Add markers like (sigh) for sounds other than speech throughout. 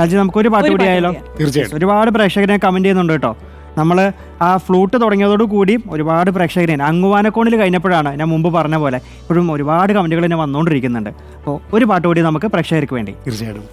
രാജി നമുക്കൊരു പാട്ട് ഒരു കൂടി പാട്ട് ആയാലോ തീർച്ചയായും തീർച്ചയായിട്ടും. ഒരുപാട് പ്രേക്ഷകരെ കമന്റ് ചെയ്യുന്നുണ്ട് കേട്ടോ. നമ്മൾ ആ ഫ്ലൂട്ട് തുടങ്ങിയതോട് കൂടി ഒരുപാട് പ്രേക്ഷകരെ അങ്ങുവാനക്കോണിൽ കഴിഞ്ഞപ്പോഴാണ് ഞാൻ മുമ്പ് പറഞ്ഞ പോലെ ഇപ്പോഴും ഒരുപാട് കമന്റുകൾ തന്നെ വന്നുകൊണ്ടിരിക്കുന്നുണ്ട് അപ്പോൾ ഒരു പാട്ട് കൂടി നമുക്ക് പ്രേക്ഷകർക്ക് വേണ്ടി. തീർച്ചയായിട്ടും.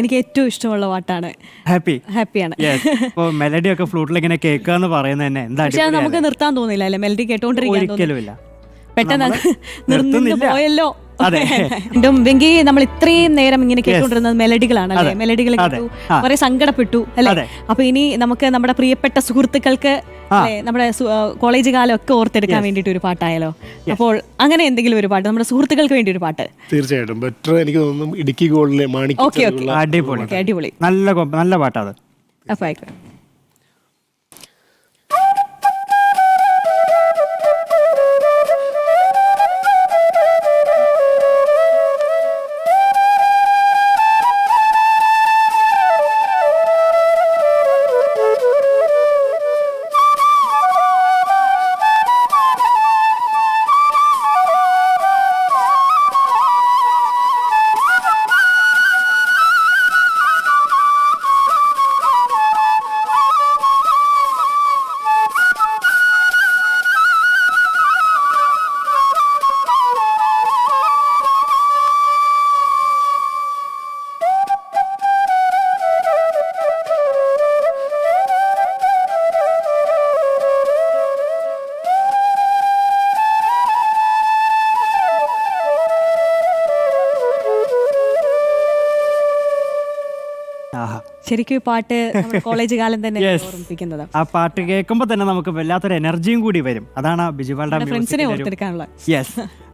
എനിക്ക് ഏറ്റവും ഇഷ്ടമുള്ള പാട്ടാണ്. ഹാപ്പി ഹാപ്പിയാണ് ഇപ്പോൾ മെലഡി ഒക്കെ ഫ്ലൂട്ടിൽ ഇങ്ങനെ കേൾക്കുക എന്ന് പറയുന്നത് തന്നെ. എന്താ പക്ഷെ അത് നമുക്ക് നിർത്താൻ തോന്നില്ല അല്ലെ? മെലഡി കേട്ടോണ്ടിരിക്കാൻ പെട്ടെന്ന് നിർത്തുന്നില്ല. പോയല്ലോ അതെ. വെങ്കി നമ്മൾ ഇത്രയും നേരം ഇങ്ങനെ കേട്ടുകൊണ്ടിരുന്നത് മെലഡികളാണ് അല്ലേ. മെലഡികൾ. കേട്ടു കുറെ സങ്കടപ്പെട്ടു അല്ലെ? അപ്പൊ ഇനി നമുക്ക് നമ്മുടെ പ്രിയപ്പെട്ട സുഹൃത്തുക്കൾക്ക് നമ്മുടെ കോളേജ് കാലം ഒക്കെ ഓർത്തെടുക്കാൻ വേണ്ടിയിട്ട് ഒരു പാട്ടായാലോ? അപ്പോൾ അങ്ങനെ എന്തെങ്കിലും ഒരു പാട്ട് നമ്മുടെ സുഹൃത്തുക്കൾക്ക് വേണ്ടി ഒരു പാട്ട്. തീർച്ചയായിട്ടും. ബെറ്റർ എനിക്ക് തോന്നുന്നു ഇടുക്കി ഓക്കെ. ചെറുകുള്ള അടിപൊളി. അടിപൊളി. നല്ല നല്ല പാട്ടാ അത്. അപ്പൊ ആയിക്കോട്ടെ. ശരിക്കും ഈ പാട്ട് നമ്മുടെ (laughs) കോളേജ് കാലം തന്നെ Yes. ഓർമ്മിപ്പിക്കുന്നത്. ആ പാട്ട് കേൾക്കുമ്പോൾ തന്നെ നമുക്ക് വല്ലാത്തൊരു എനർജിയും കൂടി വരും. അതാണ് ആ ബിജുവാളുടെ ഫ്രണ്ട്സിനെ ഓർത്തെടുക്കാനുള്ള. യെസ് (laughs)